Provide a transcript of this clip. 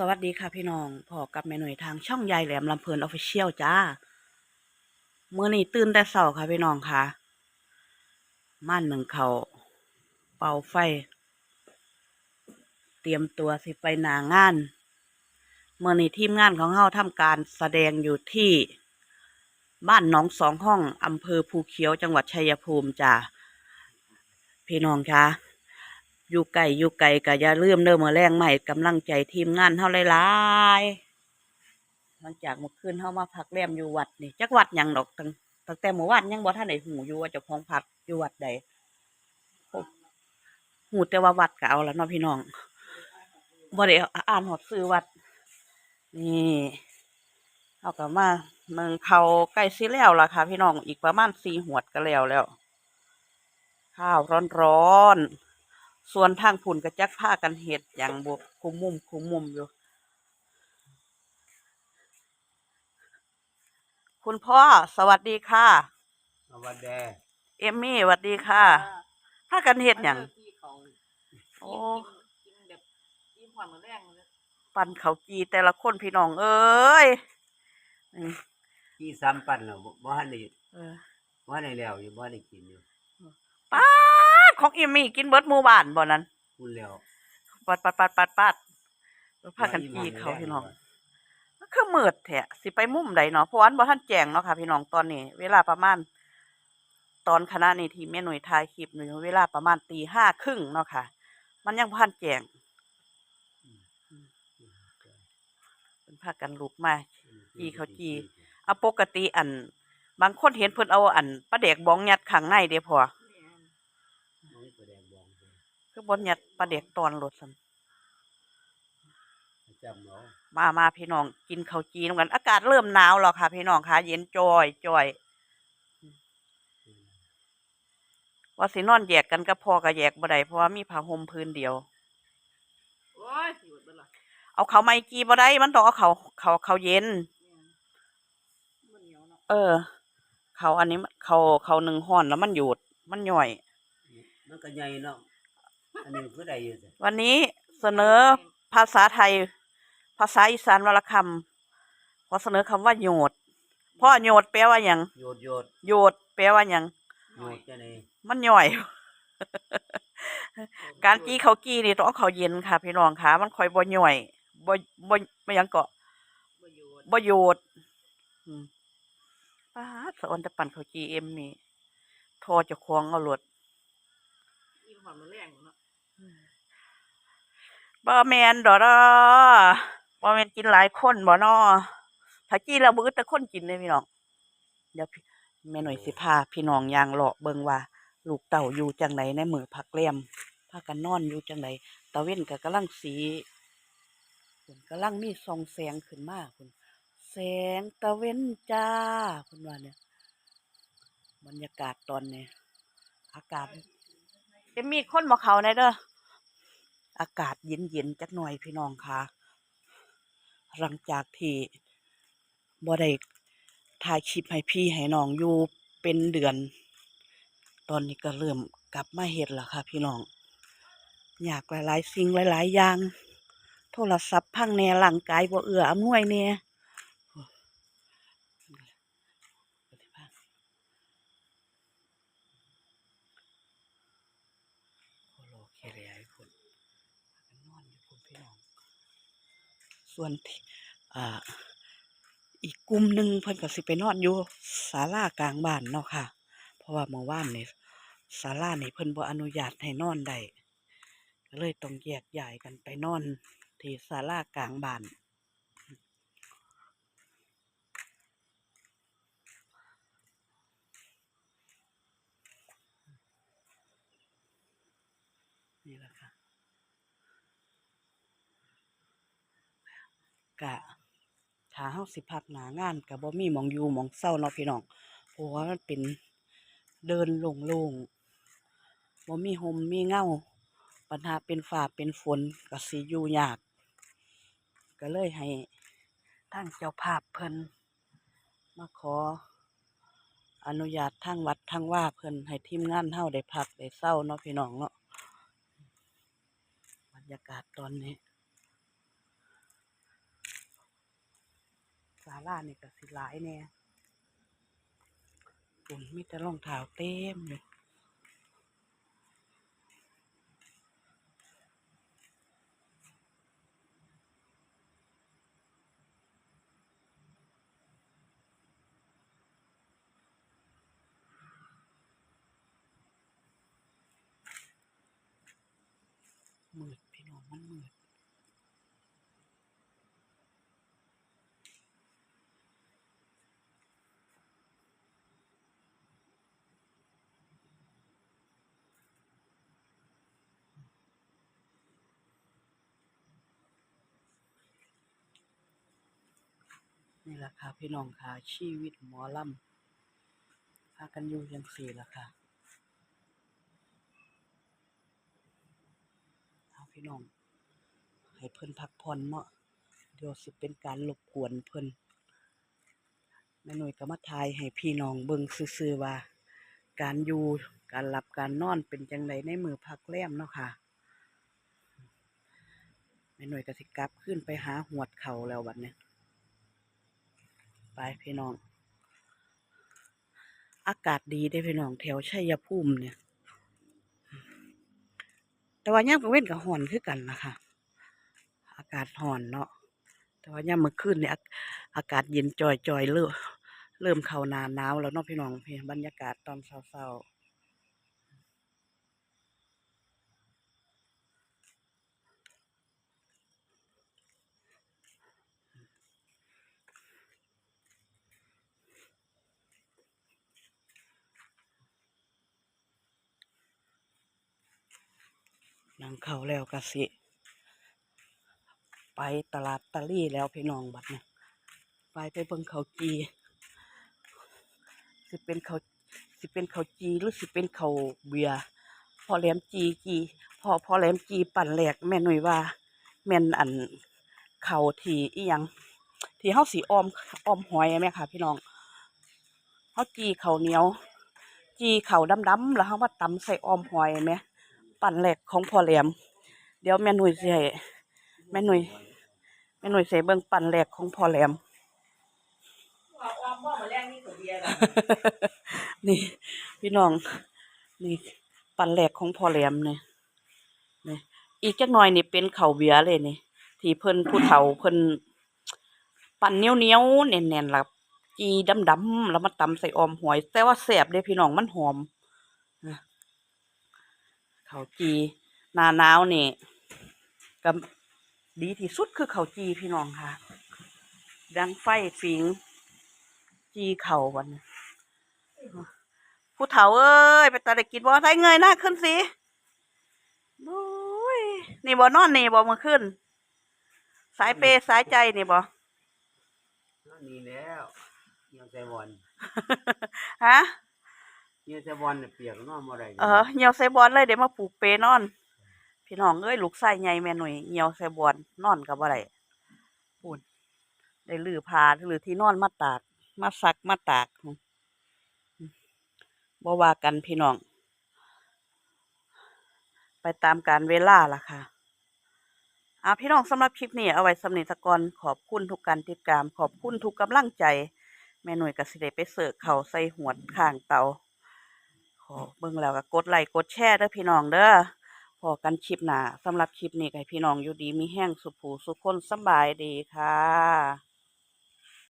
สวัสดีค่ะพี่น้องพอกับแม่หน่วยทางช่องยายแหลมลำเพลินออฟฟิเชียลจ้าเมื่อนี้ตื่นแต่เช้าค่ะพี่น้องค่ะ ม่านหนึ่งเขาเป่าไฟ เตรียมตัวสิไปหนางาน เมื่อนี้ทีมงานของเฮาทำการแสดงอยู่ที่บ้านหนองสองห้องอำเภอภูเขียวจังหวัดชัยภูมิจ้าพี่น้องค่ะ อยู่ไก่อยู่ไก่ก็อย่าลืมเด้อมื้อแรงใหม่กำลังใจทีมงานเฮาหลายๆหลังจากเมื่อคืนเฮามาพักแรมอยู่วัดนี่จักวัดหยังดอกตั้งตั้งแต่เมื่อวานยังบ่ทันได้หูอยู่ว่าเจ้าของพักอยู่วัดใดหูแต่ว่าวัดก็เอาละเนาะพี่น้องบ่ได้อ่านหอดซื้อวัด นี่เฮาก็มาเมืองเขาใกล้สิแล้วล่ะค่ะ พี่น้องอีกประมาณ4หวดก็แล้วแล้ว ข้าวร้อนๆ ส่วนทางผุ่นก็จักผ้ากันเห็ดอย่างบวกคุมมุมคุมมุมอยู่ คุณพ่อสวัสดีค่ะ สวัสดีเอมมี่สวัสดีค่ะผ้ากันเห็ดอย่างโอ้กินแบบกินความแรงเลยปั่นเขาวจีแต่ละคนพี่น้องเอ้ยอืมที่ซ้ำปั่นแล้วบ่บ่ทันได้เออบ่ทันได้แล้วอยู่บ่ทันได้กินอยู่ป้าด ของเอมมี่กินเบิร์ดหมู่บ้านบ่นั้นพูดแล้วปัดปัดปัดปัดปัดผ้ากันจีเขาพี่น้องมันคือมืดแท้สิไปมุมใดเนาะเพราะวาอันบ่ทันแจ้งเนาะค่ะพี่น้องตอนนี้ เวลาประมาณ ตอนคณะนี้ที่แม่หน่วยถ่ายคลิปหนูเวลาประมาณตีห้าครึ่งเนาะค่ะ มันยังบ่ทันแจ้งเป็นพากันลุกมาจี้เขาจี้เอาปกติอัน บางคนเห็นเพิ่นเอาอันปลาแดกบองยัดข้างในเด้พอ น้องไปแดงบองไป คือบ่ยัดปลาแดกตอนรถซั่นจำเนาะมามาพี่น้องกินข้าวจีนำกัน อากาศเริ่มหนาวแล้วค่ะ พี่น้องค่ะเย็นจอยจอยว่าสินอนแยกกันกับพ่อก็แยกบ่ได้เพราะว่ามีผ้าห่มพื้นเดียวโอ้ยหยุดไปละเอาเขาวไม่กีบ่ได้มันต้องเอาเขาเขาเขาเย็นมันเหนียวเนาะเออ เขาอันนี้มันเขาเขาหนึ่งห่อนแล้วมันหยุดมันย่อย มันก็ใหญ่เนาะ อันนี้คือได้อยู่สิวันนี้เสนอภาษาไทย ภาษาอีสานวรรณคำขอเสนอคำว่าโยดพ่อโยดแปลว่าหยังโยดโยดโยดแปลว่าหยังโยดจังได๋มันย่อย การกี้เขาวกี้นี่ต้องเอาเขาวเย็นค่ะ พี่น้องค่ะมันค่อยบ่ย่อยบ่บ่บ่หยังเกาะประโยชน์บ่โยดอืมป้าดสะออนแต่ปั่นเขาวจีเอ็มนี่โทอเจะควงเอารถกินความแรง บ่แมนดอกเด้อบ่แมนกินหลายคนบ่นอถ้ากินแล้วบ่อึดแต่คนกินเลยพี่น้อง เดี๋ยวแม่หน่อยสิพาพี่น้องยางเลาะเบิงว่า ลูกเต่าอยู่จังไดในมือพักแรมพากันนอนอยู่จังไดตะเว้นก็กำลังสีเพิ่นกำลังมีส่องแสงขึ้นมากคุณแสงตะเว้นจ้าเพิ่นว่าเนี่ยบรรยากาศตอนนี้อากาศเอ็มมีคนบอกเขาในเด้อ อากาศเย็นๆจักหน่อยพี่น้องค่ะ หลังจากที่บ่ได้ถ่ายคลิปให้พี่ให้น้องอยู่เป็นเดือน ตอนนี้ก็เริ่มกลับมาเห็ดแล้วค่ะ พี่น้อง อยากหลายๆสิ่งหลาย ๆ อย่าง โทรศัพท์พังแน่ร่างกายบ่เอืออำนวยแหน่ยคโลเคเรียให้คนพากันนอนอยู่ พี่น้อง ส่วนอ่าอีกกลุ่มหนึ่งเพิ่นก็สิไปนอนอยู่ศาลากลางบ้านเนาะค่ะ เพราะว่าเมื่อวานนี่ศาลานี่เพิ่นบ่อนุญาตให้นอนได้ก็เลยต้องแยกย้ายกันไปนอนที่ศาลากลางบ้านนี่แหละค่ะ กะถ้าเฮาสิพักหนางานก็บ่มีหมองอยู่หมองเศร้าเนาะพี่น้องเพราะว่ามันเป็นเดินโล่งๆบ่มีห่มมีเงาปัญหาเป็นฟ้าเป็นฝนก็สิอยู่ยาก ก็เลยให้ทางเจ้าภาพเพิ่นมาขออนุญาตทางวัดทางว่าเพิ่นให้ทีมงานเฮาได้พักได้เศร้าเนาะพี่น้องเนาะบรรยากาศตอนนี้ ลานี่ก็สิหลายแน่ฝุ่นมีแต่รองเท้าเต็มเลย นี่แหละค่ะพี่น้องค่ะชีวิตหมอลำพากันอยู่ยังสี่ละค่ะเอาพี่น้อง ให้เพิ่นพักผ่อนเนาะเดี๋ยวสิเป็นการรบกวนเพิ่นแม่หน่วยก็มาทายให้พี่น้องเบิ่งซื่อๆว่า การอยู่การหลับการนอนเป็นจังไดในมือพักแรมเนาะค่ะแม่หน่วยก็สิกลับขึ้นไปหาหวดเข่าแล้วบัดเนี้ ไปพี่น้อง อากาศดีได้พี่น้องแถวชัยภูมิเนี่ย แต่ว่าย่ามกลางเว้นกับห่อนคือกันนะคะ อากาศห่อนเนาะ แต่ว่าย่ามเมื่อคืนเนี่ยอากาศเย็นจอยๆเริ่มเริ่มเข้านาหนาวแล้วเนาะพี่น้องพี่บรรยากาศตอนเช้าๆ นั่งเข้าแล้วก็สิ ไปตลาดตะลี่แล้วพี่น้องบัดเนี่ยไปไปเบิ่งเขาจีสิเป็นเขาสิเป็นเขาจีหรือสิเป็นเขาเบียพอแหลมจีจีพอพอแหลมจีปั่นแหลกแม่หน่วยว่า แม่นอันเขาที่อียังที่เฮาสีออมออมหอยแม่ค่ะ พี่น้องเฮาจีเขาเหนียว จีเขาวดำๆแล้วเฮามาตำใส่ออมหอยแม่ ปั่นแหลกของพ่อแหลม เดี๋ยวแม่หน่วยสิให้แม่หนุ่ยแม่หนุ่ยเสียเบิ่งปั่นแหลกของพ่อแหลมนี่ พี่น้อง นี่ปั่นแหลกของพ่อแหลมเนี่ยนี่อีกจักหน่อยนี่เป็นเข้าเบียเลยนี่ ที่เพิ่นผู้เฒ่าเพิ่นปั่นเนี้ยวเนี้ยวๆแน่นๆล่ะจีดำๆแล้วมาตำใส่อมหอย แต่ว่าแซ่บเด้พี่น้องมันหอม นะข้าวจีหน้าหนาวนี่ก็ดีที่สุดคือข้าวจีพี่น้องค่ะ ดังไฟฟิง จีเข่าวันนี้ผู้เฒ่าเอ้ยไปตาได้กินบ่ไทยเงยหน้าขึ้นสิโอ้ยนี่บ่นอนนี่บ่เมื่อคืนสายเปย์สายใจนี่บ่นั่นนี่แล้วเหี่ยวใส่บอลฮะ เหี่ยวใส่บอลเนี่ยเปียกนอนบ่ได้เออเหี่ยวใส่บอลเลยเดี๋ยวมาปลูกเปนอน พี่น้องเอ้ยลูกชายใหญ่แม่หน่อยเหี่ยวใส่บอลนอนกับอะไรพูดได้ลือพาหรือที่นอนมาตาก มาซักมาตากบ่ว่ากันพี่น้อง ไปตามการเวลาล่ะค่ะอาพี่น้องสำหรับคลิปนี้เอาไว้สำเนิทกรขอบคุณทุกการติดตาม ขอบคุณทุกกำลังใจ แม่หน่วยกสิเดไปเสิร์ฟเขาใส่หวดข้างเตา พอเบิ่งแล้วก็กดไลค์กดแชร์เด้อพี่น้องเด้อพอกันคลิปหนาสำหรับคลิปนี้ให้พี่น้องอยู่ดีมีแห้งสุขผูสุขคนสบายดีค่ะ